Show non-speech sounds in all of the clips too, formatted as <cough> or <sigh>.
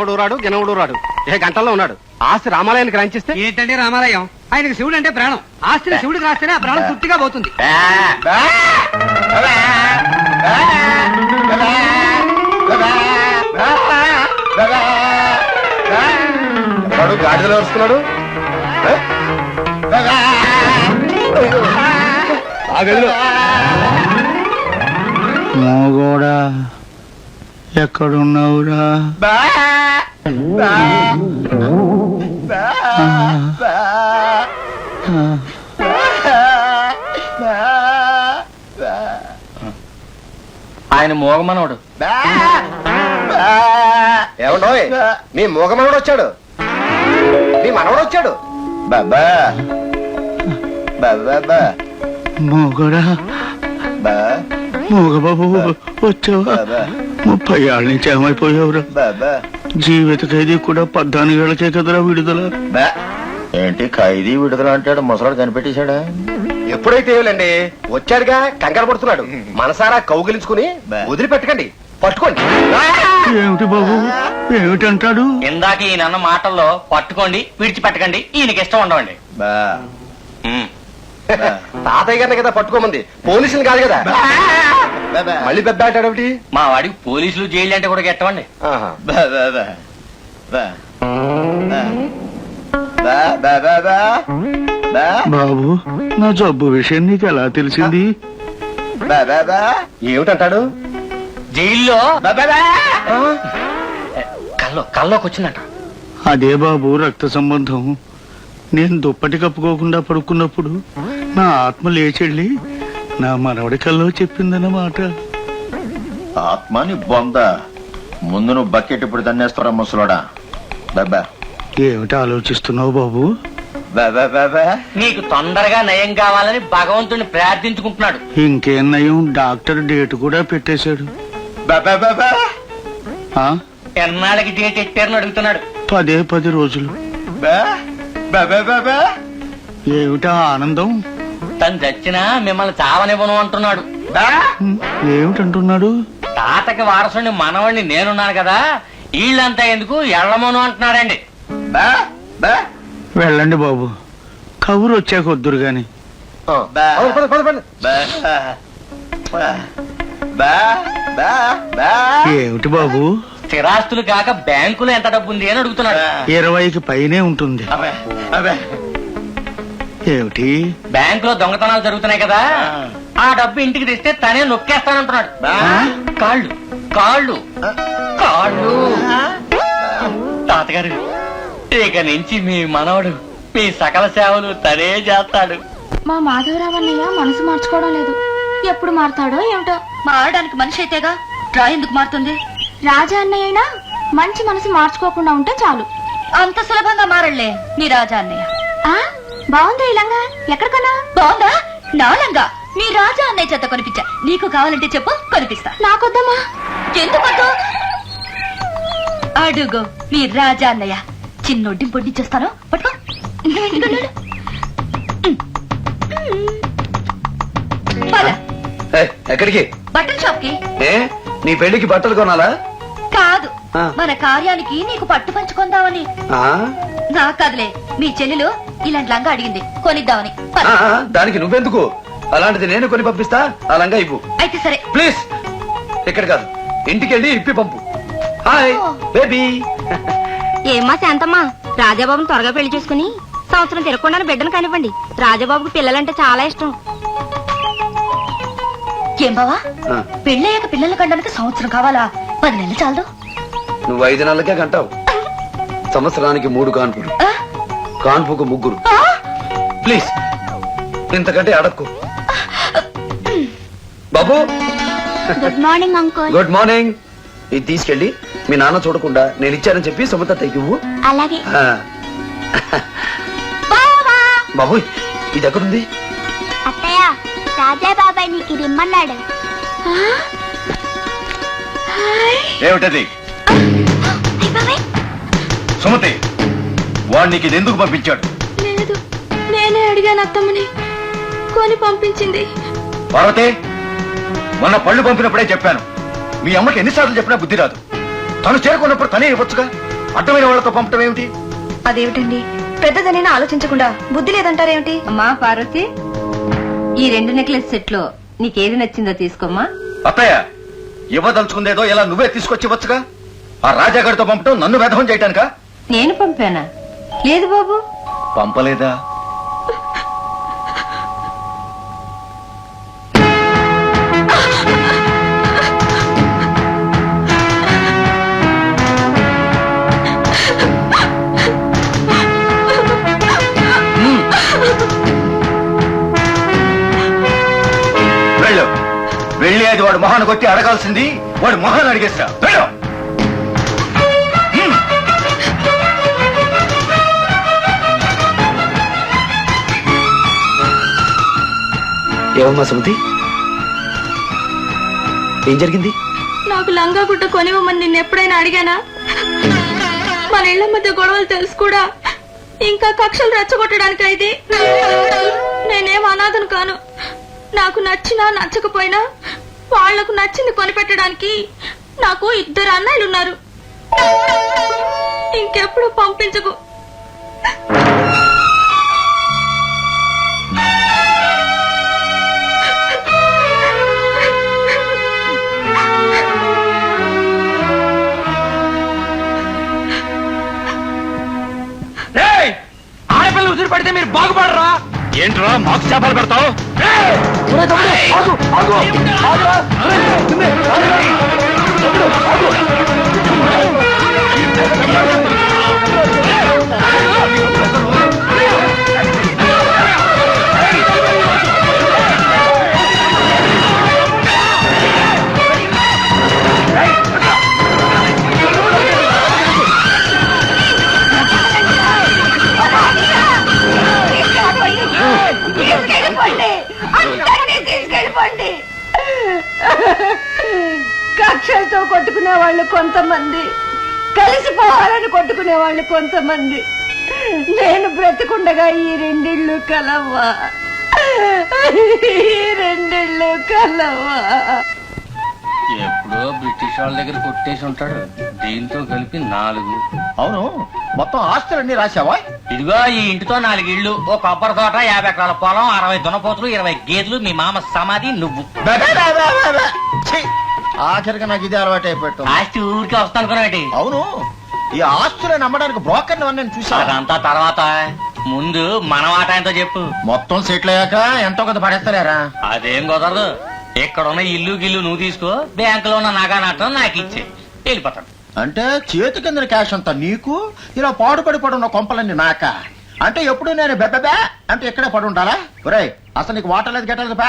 మనవడు రాడు గినవడు రాడు. ఏ గంటల్లో ఉన్నాడు? ఆస్తి రామాలయానికి రాంచిస్తే ఏంటండి రామాలయం? ఆయనకి శివుడు అంటే ప్రాణం. ఆస్తిని శివుడికి రాస్తేనే ఆ ప్రాణం తృప్తిగా పోతుంది. వాడు గాడిదలో వస్తున్నాడు? ఆ గదిలో. మోగోడా ఎక్కడున్నావురా? ఆయన మోగమనోడు. ఏమండోయ్? మీ మూగ మనవడు వచ్చాడు. మీ మనవడు వచ్చాడు. బాబా. బాబా మోగోడా? బా మోగబాబు వచ్చావా? ముప్పై ఏళ్ళ నుంచి ఏమైపోయావురా? బాబా. జీవిత ఖైదీ కూడా పద్నాలుగేళ్ళకే కదరా విడుదల. బా ఏంటి ఖైదీ విడుదల అంటాడు? ముసలాడు కనిపెట్టేశాడా? ఎప్పుడైతే ఏమిలండి వచ్చాడుగా కంగారు పడుతున్నాడు. మనసారా కౌగిలించుకుని. వదిలిపెట్టకండి. పట్టుకోండి. ఏమిటి బాబు? ఏమిటంటాడు? ఇందాక ఈయన అన్న మాటల్లో పట్టుకోండి విడిచిపెట్టకండి ఈయనకి ఇష్టం ఉండవండి. బా. ఉమ్. <laughs> తాతయ్య గారిని కదా పట్టుకోమంది. పోలీసులు కాదు కదా. మళ్ళీ పెద్ద ఆటాడేమిటి మా వాడికి పోలీసులు జైలు అంటే కూడా గెట్టవండి బాబు నా జబ్బు విషయం నీకు ఎలా తెలిసింది? ఏమిటంటాడు? జైల్లో. కల్లో కల్లోకి వచ్చిందట. అదే బాబు రక్త సంబంధం. నేను దుప్పటి కప్పుకోకుండా పడుకున్నప్పుడు నా ఆత్మ లేచెళ్ళి నా మనవడి కల్లో చెప్పిందన్నమాట. ఆత్మాని బొంద. ముందు నువ్వు బకెట్ ఇప్పుడు తన్నేస్తారా ముసలోడా. బాబా ఏమిటి ఆలోచిస్తున్నావు బాబు? నీకు తొందరగా నయం కావాలని భగవంతుని ప్రార్థించుకుంటున్నాడు. ఇంకేం నయం? డాక్టర్ డేట్ కూడా పెట్టేశాడు. ఎన్నాళ్ళకి డేట్ ఎట్టారని అడుగుతున్నాడు. పదే పది రోజులు. ఏమిటా ఆనందం? తను చచ్చినా మిమ్మల్ని చావనివ్వను అంటున్నాడు. ఏమిటంటున్నాడు? తాతకి వారసుని మనవణ్ణి నేనున్నాను కదా వీళ్ళంతా ఎందుకు ఎళ్ళమను అంటున్నాడండి. బా బా వెళ్ళండి బాబు. కబురు వచ్చాక వద్దురు గాని. ఏమిటి బాబు? స్థిరాస్తులు కాక బ్యాంకులో ఎంత డబ్బు ఉంది అని అడుగుతున్నాడు. ఇరవైకి పైనే ఉంటుంది. ఏమిటి? బ్యాంకులో దొంగతనాలు జరుగుతున్నాయి కదా. ఆ. డబ్బు ఇంటికి తెస్తే తనే నొక్కేస్తానంటున్నాడు. కాళ్ళు కాళ్ళు కాళ్ళు. తాతగారు ఇక నుంచి మీ మనవడు మీ సకల సేవలు తనే చేస్తాడు. మా మాధవరావు అన్నయ్య మనసు మార్చుకోవడం లేదు. ఎప్పుడు మారుతాడో ఏమిటో. మారడానికి మనిషి అయితేగా డ్రా ఎందుకు మారుతుంది? రాజా అన్నయ్య అయినా మంచి మనసు మార్చుకోకుండా ఉంటే చాలు. అంత సులభంగా మారళ్ళే నీ రాజా అన్నయ్య. బాగుంది ఇలాగా ఎక్కడికన్నా? బాగుందా? నాలంగా మీ రాజా అన్నయ్య చేత కొనిపించా. నీకు కావాలంటే చెప్పు కొనిపిస్తా. నాకొద్దమ్మా. ఎందుకు అడుగు మీ రాజా అన్నయ్య. చిన్నొడ్డి పొడ్డి చేస్తాను. పట్టుకో. ఎక్కడికి? బట్టల షాప్కి ఏ? నీ పెళ్ళికి బట్టలు కొనాలా? కాదు. మన కార్యానికి నీకు పట్టు పంచుకుందామని. ఆ? నా కదలే మీ చెల్లెలు ఇలాంటి లంగా అడిగింది. కొనిద్దామని. దానికి నువ్వెందుకు? అలాంటిది నేను కొని పంపిస్తా ఆ లంగా ఇవ్వు. అయితే సరే. ప్లీజ్. ఇక్కడ కాదు ఇంటికి వెళ్ళి ఇప్పి పంపు. Hi baby. ఏమ్మా శాంతమ్మా రాజాబాబుని త్వరగా పెళ్ళి చేసుకుని సంవత్సరం తిరగకుండా బిడ్డను కానివ్వండి. రాజాబాబుకి పిల్లలంటే చాలా ఇష్టం. ఏం బావా? పెళ్ళయ్యాక పిల్లలు కండానికి సంవత్సరం కావాలా? పది నెలలు చాలదు. నువ్వు ఐదు నెలలకే కంటావు సంవత్సరానికి మూడు కాన్పులు? కాన్పుకు ముగ్గురు? ప్లీజ్ ఇంతకంటే అడక్కు. బాబు. Good morning uncle good morning ఇది తీసుకెళ్ళి మీ నాన్న చూడకుండా నేను ఇచ్చానని చెప్పి సుమత తెగివ్వు అలాగే. బాబు ఇది ఎక్కడుంది? అత్తయ్య రాజా బాబాయ్ నీకు ఇది ఇమ్మన్నాడు. ఏమిటది? సుమతి వాడు నీకు ఇది ఎందుకు పంపించాడు? లేదు నేనే అడిగాను అత్తమ్మని. కొని పంపించింది. పార్వతి మొన్న పళ్ళు పంపినప్పుడే చెప్పాను. మీ అమ్మకి ఎన్నిసార్లు చెప్పినా బుద్ధి రాదు. తను చేరుకున్నప్పుడు తనే ఇవ్వచ్చుగా? అడ్డమైన వాళ్ళతో పంపటం ఏమిటి? అదేమిటండి? పెద్దదని ఆలోచించకుండా బుద్ధి లేదంటారేమిటి? అమ్మా పార్వతి ఈ రెండు నెక్లెస్ సెట్లో నీకేది నచ్చిందో తీసుకోమ్మా. అత్తయ్య ఇవ్వదలుచుకుందేదో ఇలా నువ్వే తీసుకొచ్చి వచ్చుగా ఆ రాజాగారితో పంపటం నన్ను వ్యధం చేయటానికా? నేను పంపానా? లేదు బాబు. పంపలేదా? వెళ్ళు. వెళ్ళి అది వాడు మొహాన్ని కొట్టి అడగాల్సింది వాడు మొహాన్ని అడిగేస్తా వెళ్ళు. ఏమమ్మా సుమతి? ఏం జరిగింది? నాకు లంగా గుడ్డ కొనివ్వమని నిన్ను ఎప్పుడైనా అడిగానా? మన ఇళ్ళ మధ్య గొడవలు తెలుసు కూడా. ఇంకా కక్షలు రెచ్చగొట్టడానికి అయితే నేనేం అనాథను కాను. నాకు నచ్చినా నచ్చకపోయినా వాళ్ళకు నచ్చింది కొనిపెట్టడానికి నాకు ఇద్దరు అన్నయ్యలు ఉన్నారు. ఇంకెప్పుడు పంపించకు. పడితే మీరు బాగుపడరా? ఏంట్రా మాకు చేపలు పెడతావు? కక్షలతో కొంతమంది కలిసిపోవాలని కొట్టుకునే వాళ్ళు కొంతమంది. నేను బ్రతికుండగా ఈ రెండిళ్ళు కలవ్వా ఈ రెండిళ్ళు కలవ్వా ఎప్పుడో బ్రిటిష్ వాళ్ళ దగ్గర కొట్టేసి ఉంటాడు. దీంతో కలిపి నాలుగు. అవును. మొత్తం ఆస్తులన్నీ రాశావా? ఇదిగో ఈ ఇంటితో నాలుగు ఇళ్ళు ఓ కొబ్బరి తోట యాభై ఎకరాల పొలం అరవై దునపోతులు ఇరవై గేదెలు మీ మామ సమాధి నువ్వు! ఆఖరికి నాకు ఇదే అలవాటు అయిపోయాడు ఆస్తి ఊరికే వస్తాను అనుకున్నావేంటి అవును. ఈ ఆస్తులను అమ్మడానికి బ్రోకర్ నేను చూసా అదంతా తర్వాత. ముందు మన వాటాయంతో చెప్పు. మొత్తం సెటిల్ అయ్యాక ఎంతో కొంత పడేస్తారా అదేం కుదరదు. ఇక్కడ ఉన్న ఇల్లు గిల్లు నువ్వు తీసుకో. బ్యాంకులో ఉన్న నగా నట్టం నాకు ఇచ్చే. వెళ్ళిపోతాడు అంటే చేతి కింద క్యాష్ అంతా నీకు ఇలా పాడుపడి పడి ఉన్న కొంపలన్నీ నాక? అంటే ఎప్పుడు నేను బెబ్బెబే అంటే ఇక్కడే పడి ఉండాలా ఒరేయ్ అసలు నీకు వాటర్ లేదు గెట్టలేదు బా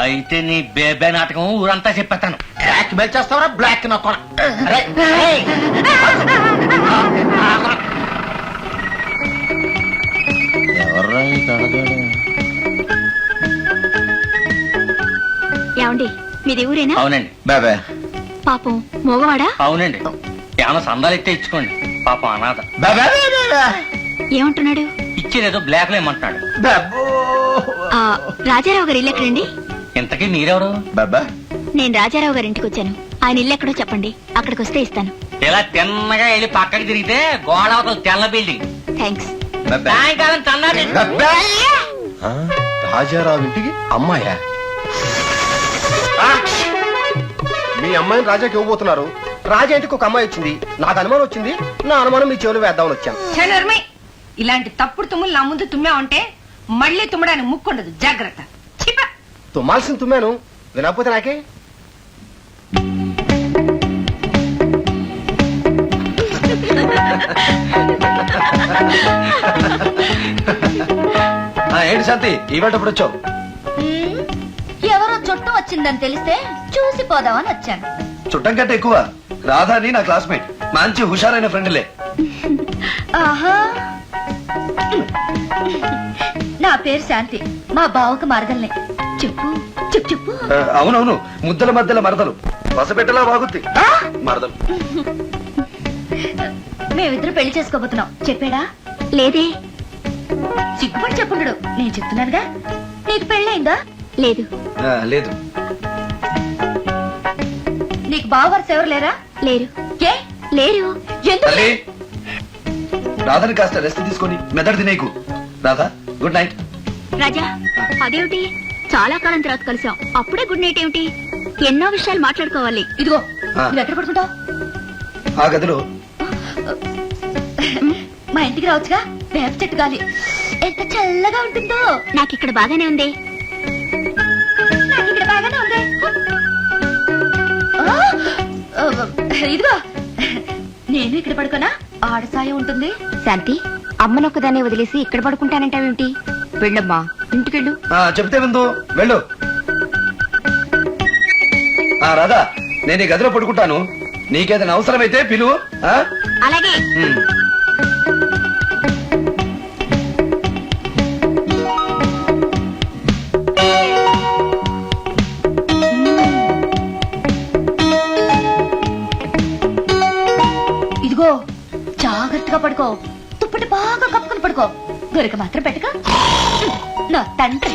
అయితే నీ బేబే నాటకం ఊరంతా చెప్పేస్తాను. Black mail చేస్తావరా? బ్లాక్ నా కొన అరే, ఏయ్! ఎవర్రా ఈ కళ్ళజోడు? ఏమండి మీది ఊరేనా? అవునండి. బేబే. పాపం మోగవాడా? అవునండి. ఏమన్నా సందాలు ఎత్తే ఇచ్చుకోండి. పాపం అనాథ. బేబే బేబే ఏమంటున్నాడు? ఇచ్చేదేదో బ్లాక్లో ఏమంటున్నాడు ఆ, రాజారావు గారి ఇల్లు ఎక్కడండి? ఇంతకీ మీరెవరు? బేబే. నేను రాజారావు గారి ఇంటికి వచ్చాను. ఆయన ఇల్లు ఎక్కడో చెప్పండి. అక్కడికి వస్తే ఇస్తాను. ఇలా తిన్నగా వెళ్ళి పక్కకి తిరిగితే గోడ అవతల తెల్ల బిల్డింగ్ థ్యాంక్స్ బేబే. సాయంకాలం ఆ? రాజారావు ఇంటికి అమ్మాయా? మీ అమ్మాయిని రాజాకి ఇవ్వబోతున్నారు. రాజా ఇంటికి ఒక అమ్మాయి వచ్చింది. నాకు అనుమానం వచ్చింది. నా అనుమానం మీ చెవులు వేద్దామని వచ్చాను. చనర్మై ఇలాంటి తప్పుడు తుమ్ములు నా ముందు తుమ్మా ఉంటే మళ్ళీ తుమ్మడానికి ముక్కుండదు. జాగ్రత్త. తుమ్మాల్సిన తుమ్మాను వినకపోతే నాకే ఆ, ఏంటి శాంతి ఈవెంట్ అప్పుడు వచ్చావు మ్మ్. ఎవరో చుట్టం వచ్చిందని తెలిస్తే చూసి పోదామని వచ్చాను చుట్టం కంటే ఎక్కువ రాధాని నా క్లాస్మేట్ మంచి హుషారైన ఫ్రెండ్లే ఆహా నా పేరు శాంతి మా బావకు మరదల్ని చెప్పు చెప్పు చెప్పు. ఆ, అవునవును ముద్దల మధ్యల మరదలు. పసపెట్టలా బాగుద్ది. మరదలు. మేమిద్దరు పెళ్ళి చేసుకోబోతున్నాం. చెప్పాడా? లేదే. సిగ్గుపడి చెప్పుండడు. నేను చెప్తున్నానుగా. నీకు పెళ్ళయిందా? లేదు. ఆ, లేదు. నీకు బావ వరుస ఎవరు లేరా? లేరు. ఏ? లేరు. ఎందుకు తల్లి రాధని కాస్త రెస్ట్ తీసుకొని మెదడు తినేకు రాధా గుడ్ నైట్. రాజా అదేమిటి? చాలా కాలం తర్వాత కలిసాం. అప్పుడే గుడ్ నైట్ ఏమిటి? ఎన్నో విషయాలు మాట్లాడుకోవాలి. ఇదిగో ఆ. నువ్వు ఎక్కడ పడుకుంటావు? ఆ గదిలో. మా ఇంటికి రావచ్చుగా? వేప చెట్టు గాలి. ఎంత చల్లగా ఉంటుందో. నాకు ఇక్కడ బాగానే ఉంది. నాకు ఇక్కడ బాగానే ఉంది. ఆ, ఆ, ఇదిగో. నేను ఇక్కడ పడుకోనా? ఆడ సాయం ఉంటుంది. శాంతి అమ్మనొక్కదాన్ని వదిలేసి ఇక్కడ పడుకుంటానంటావేమిటి? వెళ్ళమ్మా. ఇంటికెళ్ళు. ఆ, చెప్తే విందు. వెళ్ళు. ఆ రాధా నేను ఈ గదిలో పడుకుంటాను. నీకేదైనా అవసరమైతే పిలువు ఆ? అలాగే. ఉమ్. ఇదిగో జాగ్రత్తగా పడుకో. తుప్పటి బాగా కప్పుకుని పడుకో. గొరక మాత్రం పెట్టక. నా తండ్రి.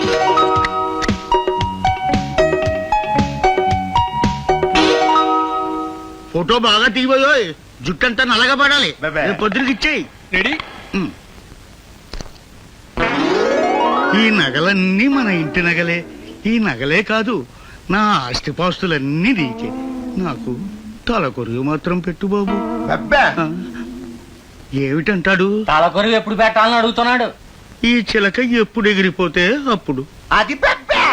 ఫోటో బాగా తీయబోయో. జుట్టంతా నల్లగా పడాలి. పొద్దునకి ఇచ్చేయి రెడీ? ఈ నగలన్నీ మన ఇంటి నగలే. ఈ నగలే కాదు నా ఆస్తిపాస్తులన్నీ నీకే. నాకు తల కొరుగు మాత్రం పెట్టు బాబు. ఏమిటంటాడు? తలకొరి ఎప్పుడు పెట్టాలని అడుగుతున్నాడు. ఈ చిలక ఎప్పుడు ఎగిరిపోతే అప్పుడు. అది బెబ్బే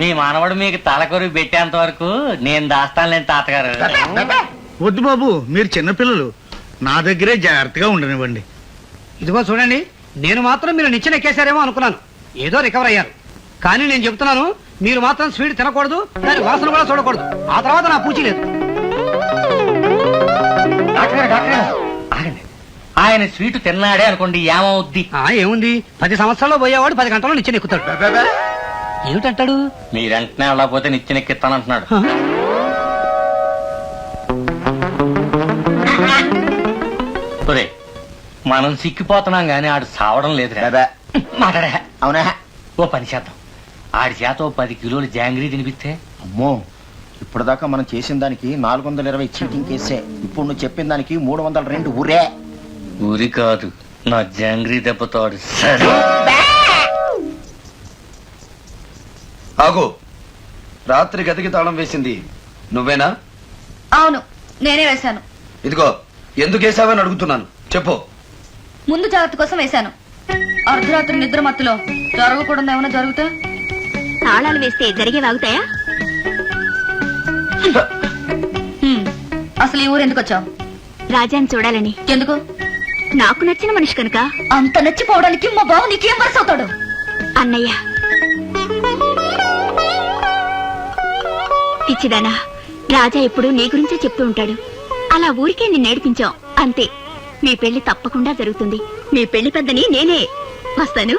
మీ మనవడు మీకు తలకొరి పెట్టేంత వరకు నేను దాస్తానులేండి తాతగారు. వద్దు బాబు మీరు చిన్నపిల్లలు. నా దగ్గరే జాగ్రత్తగా ఉండనివ్వండి. ఇదిగో చూడండి నేను మాత్రం మీరు నిచ్చెన ఎక్కేశారేమో అనుకున్నాను. ఏదో రికవర్ అయ్యారు. కానీ నేను చెప్తున్నాను మీరు మాత్రం స్వీట్ తినకూడదు దాని వాసన కూడా చూడకూడదు. ఆ తర్వాత నా పూచి లేదు. డాక్టర్ గారు, డాక్టర్ గారు, ఆయన స్వీట్ తిన్నాడే అనుకోండి ఏమవుద్ది? ఆ ఏముంది? పది సంవత్సరాల్లో పోయేవాడు పది గంటల్లో నిచ్చెన ఎక్కుతాడు. ఏమిటంటాడు? మీరు వెంటనే వెళ్ళకపోతే నిచ్చెనెక్కిస్తానంటున్నాడు. ఒరే మనం సిక్కిపోతున్నాం గాని ఆడు సావడం లేదురా. బెబ్బే. మాట్లాడే. అవునా. ఓ పని చేద్దాం. ఆడి చేత ఓ పది కిలోలు జాంగ్రీ తినిపిస్తే. అమ్మో ఇప్పటిదాకా మనం చేసిన దానికి నాలుగు వందల ఇరవై చీటింగ్ కేసే. ఇప్పుడు నువ్వు చెప్పిన దానికి మూడు వందల రెండు ఊరే. ఊరి కాదు నా జాంగ్రీ దెబ్బతాడు సరే. ఆగు. రాత్రి గదికి తాళం వేసింది. నువ్వేనా? అవును నేనే వేశాను. ఇదిగో ఎందుకు వేసావని అడుగుతున్నాను. చెప్పు. ముందు జాగ్రత్త కోసం వేశాను. అర్ధరాత్రి నిద్ర మత్తులో జరగకూడదు ఏమైనా జరుగుతా? తాళాలు వేస్తే జరిగే వాగుతాయా అసలు ఈ ఊరు ఎందుకు వచ్చావు? రాజాని చూడాలని. ఎందుకు? నాకు నచ్చిన మనిషి కనుక? అంత నచ్చిపోవడానికి మా బావ నీకేం వరుస అవుతాడు? అన్నయ్య. పిచ్చిదానా రాజా ఎప్పుడు నీ గురించే చెప్తూ ఉంటాడు. అలా ఊరికే నిన్ను నేర్పించాం అంతే. మీ పెళ్ళి తప్పకుండా జరుగుతుంది. మీ పెళ్ళి పెద్దని నేనే. వస్తాను.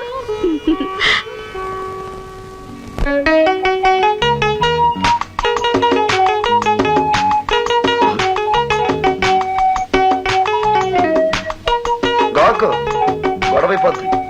बड़ा भाई पद